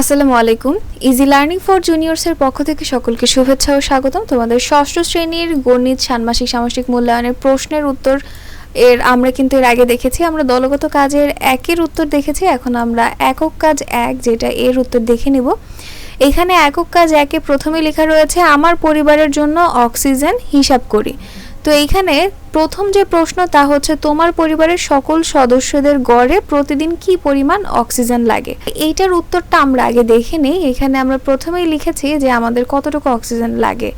আসসালামু আলাইকুম। Easy learning for জুনিয়র্সের পক্ষ থেকে সকলকে শুভেচ্ছা ও স্বাগতম। তোমাদের ষষ্ঠ শ্রেণির গণিত, ষান্মাসিক সামাসিক মূল্যায়নের প্রশ্নের উত্তর এর আমরা কিন্তু এর আগে দেখেছি। আমরা দলগত কাজের একের উত্তর দেখেছি। এখন আমরা একক কাজ এক, যেটা এর উত্তর দেখে নিব। এখানে একক কাজ একে প্রথমে লেখা রয়েছে, আমার পরিবারের জন্য অক্সিজেন হিসাব করি। তো এইখানে প্রথম যে প্রশ্ন তা হচ্ছে, তোমার পরিবারের সকল সদস্যদের গড়ে প্রতিদিন কি পরিমাণ অক্সিজেন লাগে? এইটার উত্তরটা আমরা আগে দেখে নিই। এখানে আমরা প্রথমেই লিখেছি যে আমাদের কতটুকু অক্সিজেন লাগে।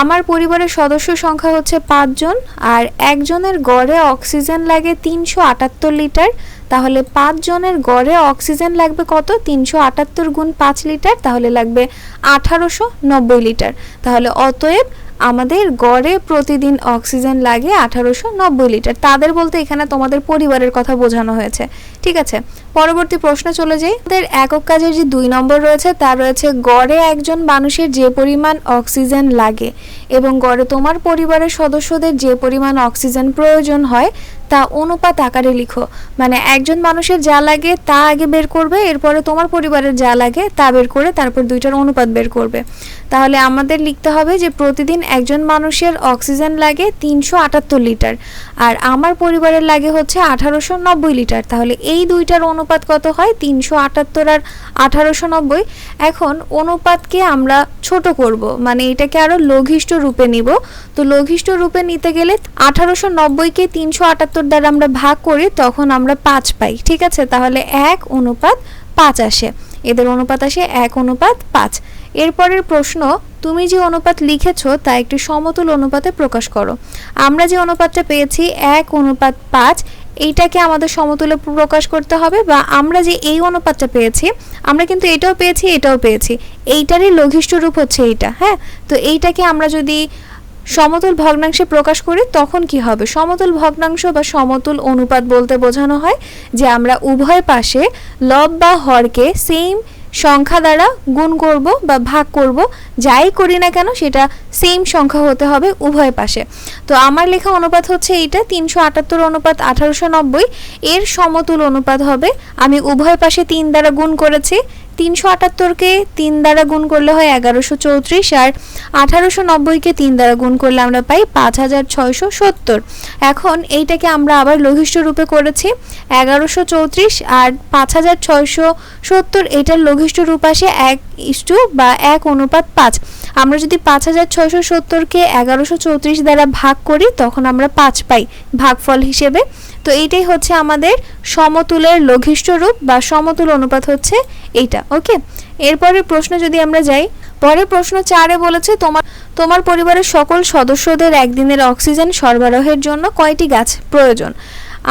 আমার পরিবারের সদস্য সংখ্যা হচ্ছে পাঁচজন আর একজনের গড়ে অক্সিজেন লাগে তিনশো আটাত্তর লিটার। তাহলে পাঁচজনের গড়ে অক্সিজেন লাগবে কত? তিনশো আটাত্তর গুণ পাঁচ লিটার, তাহলে লাগবে আঠারোশো নব্বই লিটার। তাহলে অতএব আমাদের গড়ে প্রতিদিন অক্সিজেন লাগে আঠারোশো নব্বই লিটার। তাদের বলতে এখানে তোমাদের পরিবারের কথা বোঝানো হয়েছে। ঠিক আছে? পরবর্তী প্রশ্ন চলে যাই। তাদের একক কাজের যে দুই নম্বর রয়েছে, তা রয়েছে গড়ে একজন মানুষের যে পরিমাণ অক্সিজেন লাগে এবং গড়ে তোমার পরিবারের সদস্যদের যে পরিমাণ অক্সিজেন প্রয়োজন হয় তা অনুপাত আকারে লিখো। মানে একজন মানুষের যা লাগে তা আগে বের করবে, এরপরে তোমার পরিবারের যা লাগে তা বের করে তারপর দুইটার অনুপাত বের করবে। তাহলে আমাদের লিখতে হবে যে প্রতিদিন একজন মানুষের অক্সিজেন লাগে তিনশো আটাত্তর লিটার, আর আমার পরিবারের লাগে হচ্ছে আঠারোশো নব্বই লিটার। তাহলে এই দুইটার অনুপাত কত হয়? তিনশো আটাত্তর আর আঠারোশো নব্বই। এখন অনুপাতকে আমরা ছোট করব মানে এটাকে আরও লঘিষ্ঠ রূপে নিব। তো লঘিষ্ঠ রূপে নিতে গেলে আঠারোশো নব্বইকে তিনশো আটাত্তর দ্বারা আমরা ভাগ করি, তখন আমরা পাঁচ পাই। ঠিক আছে? তাহলে এক অনুপাত পাঁচ আসে। এদের অনুপাত আসে এক অনুপাত পাঁচ। এরপরের প্রশ্ন, তুমি যে অনুপাত লিখেছো, তা একটি সমতুল অনুপাতে প্রকাশ করো। আমরা যে অনুপাতটা পেয়েছি, এক অনুপাত পাঁচ, এইটাকে আমাদের সমতুলে প্রকাশ করতে হবে বা আমরা যে এই অনুপাতটা পেয়েছি, আমরা কিন্তু এটাও পেয়েছি এটাও পেয়েছি। এইটারই লঘিষ্ঠ রূপ হচ্ছে এইটা হ্যাঁ? তো এইটাকে আমরা যদি সমতুল ভগ্নাংশে প্রকাশ করি তখন কি হবে? সমতল ভগ্নাংশ বা সমতুল অনুপাত বলতে বোঝানো হয় যে আমরা উভয় পাশে লব বা হরকে সেম সংখ্যা দ্বারা গুণ করব বা ভাগ করব। যাই করি না কেন সেটা সেম সংখ্যা হতে হবে উভয় পাশে। তো আমার লেখা অনুপাত হচ্ছে এইটা, তিনশো আটাত্তর অনুপাত আঠারোশো নব্বই। এর সমতুল অনুপাত হবে, আমি উভয় পাশে তিন দ্বারা গুণ করেছি তিনশো আটাত্তরকে তিন দ্বারা গুণ করলে হয় এগারোশো চৌত্রিশ আর আঠারোশো নব্বইকে তিন দ্বারা গুণ করলে আমরা পাই পাঁচ হাজার ছয়শো সত্তর। এখন এইটাকে আমরা আবার লঘিষ্ঠ রূপে করেছি, এগারোশো চৌত্রিশ আর পাঁচ হাজার ছয়শো সত্তর, এটার লঘিষ্ঠ রূপ আসে এক ইস্টু বা এক অনুপাত পাঁচ। আমরা যদি পাঁচ হাজার ছয়শো সত্তরকে এগারোশো চৌত্রিশ দ্বারা ভাগ করি, তখন আমরা পাঁচ পাই ভাগফল হিসেবে। তো এইটাই হচ্ছে আমাদের সমতুলের লঘিষ্ঠ রূপ বা সমতুল অনুপাত হচ্ছে এইটা, ওকে? এরপরের প্রশ্ন যদি আমরা যাই, পরের প্রশ্ন চারে বলেছে, তোমার তোমার পরিবারের সকল সদস্যদের একদিনের অক্সিজেন সরবরাহের জন্য কয়টি গাছ প্রয়োজন?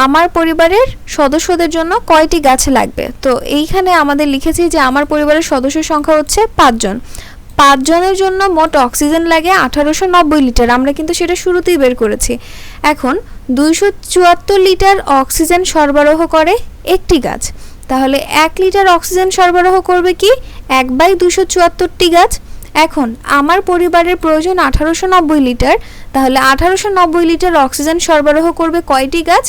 আমার পরিবারের সদস্যদের জন্য কয়টি গাছ লাগবে? তো এইখানে আমাদের লিখেছি যে, আমার পরিবারের সদস্য সংখ্যা হচ্ছে পাঁচজন। পাঁচজনের জন্য মোট অক্সিজেন লাগে আঠারোশো নব্বই লিটার। আমরা কিন্তু সেটা শুরুতেই বের করেছি। এখন দুইশো চুয়াত্তর লিটার অক্সিজেন সরবরাহ করে একটি গাছ। তাহলে এক লিটার অক্সিজেন সরবরাহ করবে কি? এক বাই দুশো চুয়াত্তরটি গাছ। এখন আমার পরিবারের প্রয়োজন আঠারোশো নব্বই লিটার। তাহলে আঠারোশো নব্বই লিটার অক্সিজেন সরবরাহ করবে কয়টি গাছ?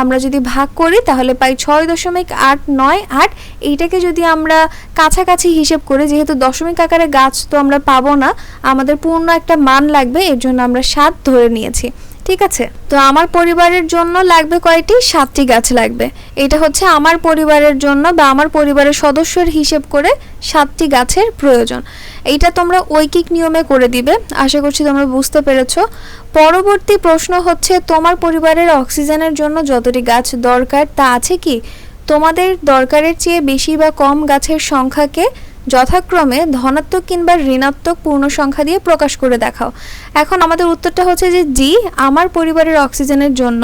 আমরা যদি ভাগ করি, তাহলে পাই ছয় দশমিক আট নয় আট। এইটাকে যদি আমরা কাছাকাছি হিসেব করি, যেহেতু দশমিক আকারে গাছ তো আমরা পাবো না, আমাদের পূর্ণ একটা মান লাগবে, এর জন্য আমরা সাত ধরে নিয়েছি। ঠিক আছে? তো আমার পরিবারের জন্য লাগবে কয়টি? সাতটি গাছ লাগবে। এটা হচ্ছে আমার পরিবারের জন্য বা আমার পরিবারের সদস্যের হিসেব করে সাতটি গাছের প্রয়োজন। এইটা তোমরা ঐকিক নিয়মে করে দিবে। আশা করছি তোমরা বুঝতে পেরেছ। পরবর্তী প্রশ্ন হচ্ছে, তোমার পরিবারের অক্সিজেনের জন্য যতটি গাছ দরকার তা আছে কি? তোমাদের দরকারের চেয়ে বেশি বা কম গাছের সংখ্যাকে যথাক্রমে ধনাত্মক কিংবা ঋণাত্মক পূর্ণ সংখ্যা দিয়ে প্রকাশ করে দেখাও। এখন আমাদের উত্তরটা হচ্ছে যে জি, আমার পরিবারের অক্সিজেনের জন্য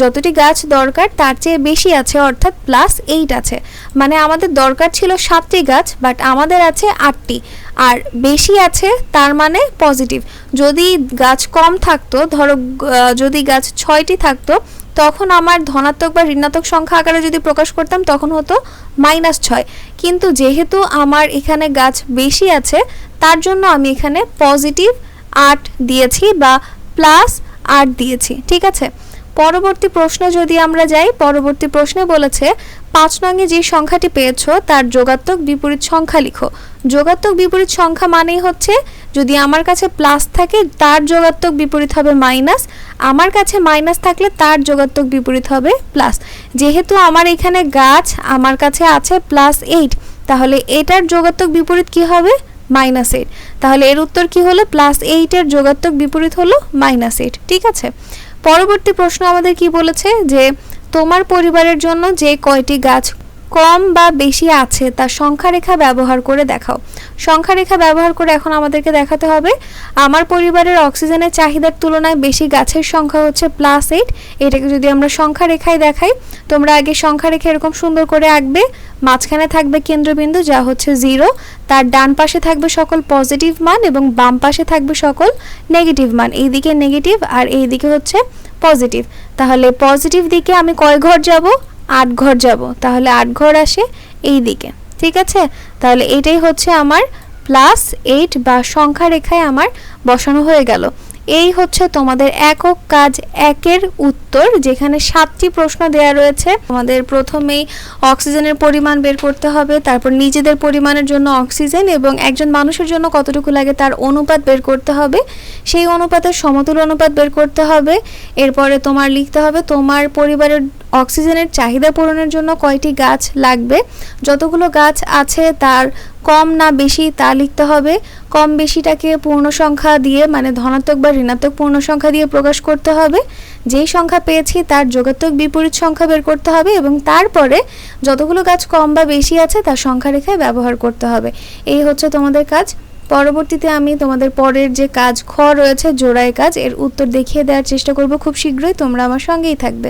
যতটি গাছ দরকার তার চেয়ে বেশি আছে, অর্থাৎ প্লাস এইট আছে। মানে আমাদের দরকার ছিল সাতটি গাছ বাট আমাদের আছে আটটি। আর বেশি আছে তার মানে পজিটিভ যদি গাছ কম থাকতো, ধরো যদি গাছ ছয়টি থাকতো তখন আমার ধনাত্মক বা ঋণাত্মক সংখ্যা আকারে যদি প্রকাশ করতাম, তখন হতো মাইনাস ছয়। কিন্তু যেহেতু আমার এখানে গাছ বেশি আছে, তার জন্য আমি এখানে পজিটিভ আট দিয়েছি বা প্লাস আট দিয়েছি, ঠিক আছে? পরবর্তী প্রশ্ন যদি আমরা যাই, পরবর্তী প্রশ্নে বলেছে, পাঁচ নঙে যে সংখ্যাটি পেয়েছ, তার যোগাত্মক বিপরীত সংখ্যা লিখো। যোগাত্মক বিপরীত সংখ্যা মানেই হচ্ছে যদি আমার কাছে প্লাস থাকে, তার যোগাত্মক বিপরীত হবে মাইনাস। আমার কাছে মাইনাস থাকলে তার যোগাত্মক বিপরীত হবে প্লাস। যেহেতু আমার এখানে গাছ, আমার কাছে আছে প্লাস এইট, তাহলে এটার যোগাত্মক বিপরীত কি হবে? Minus eight. তাহলে এর উত্তর কি হলো? প্লাস এইটের যোগাত্মক বিপরীত হলো মাইনাস এইট। ঠিক আছে? পরবর্তী প্রশ্ন আমাদের কি বলেছে? যে তোমার পরিবারের জন্য যে কয়টি গাছ কম বা বেশি আছে, তার সংখ্যা রেখা ব্যবহার করে দেখাও। সংখ্যা রেখা ব্যবহার করে এখন আমাদেরকে দেখাতে হবে, আমার পরিবারের অক্সিজেনের চাহিদার তুলনায় বেশি গাছের সংখ্যা হচ্ছে প্লাস এইট এটাকে যদি আমরা সংখ্যা রেখায় দেখাই, তোমরা আগে সংখ্যা রেখা এরকম সুন্দর করে আঁকবে, মাঝখানে থাকবে কেন্দ্রবিন্দু যা হচ্ছে জিরো তার ডান পাশে থাকবে সকল পজিটিভ মান এবং বাম পাশে থাকবে সকল নেগেটিভ মান এই দিকে নেগেটিভ আর এই দিকে হচ্ছে পজিটিভ তাহলে পজিটিভ দিকে আমি কয় ঘর যাব? আট ঘর যাব। তাহলে আট ঘর আসে এই দিকে ঠিক আছে? তাহলে এটাই হচ্ছে আমার প্লাস এইট বা সংখ্যা রেখায় আমার বসানো হয়ে গেল। এই হচ্ছে তোমাদের একক কাজ একের উত্তর, যেখানে সাতটি প্রশ্ন দেয়া রয়েছে। আমাদের প্রথমেই অক্সিজেনের পরিমাণ বের করতে হবে, তারপর নিজেদের পরিমাণের জন্য অক্সিজেন এবং একজন মানুষের জন্য কতটুকু লাগে তার অনুপাত বের করতে হবে। সেই অনুপাতের সমতুল অনুপাত বের করতে হবে। এরপরে তোমার লিখতে হবে তোমার পরিবারের অক্সিজেনের চাহিদা পূরণের জন্য কয়টি গাছ লাগবে? যতগুলো গাছ আছে তার কম না বেশি তা লিখতে হবে। কম বেশিটাকে পূর্ণ সংখ্যা দিয়ে মানে ধনাত্মক বা ঋণাত্মক পূর্ণ সংখ্যা দিয়ে প্রকাশ করতে হবে। যেই সংখ্যা পেয়েছি তার যোগাত্মক বিপরীত সংখ্যা বের করতে হবে এবং তারপরে যতগুলো গাছ কম বা বেশি আছে তার সংখ্যা রেখায় ব্যবহার করতে হবে। এই হচ্ছে তোমাদের কাজ। পরবর্তীতে আমি তোমাদের পরের যে কাজ, খ রয়েছে, জোড়ায় কাজ, এর উত্তর দেখিয়ে দেওয়ার চেষ্টা করব খুব শীঘ্রই। তোমরা আমার সঙ্গেই থাকবে।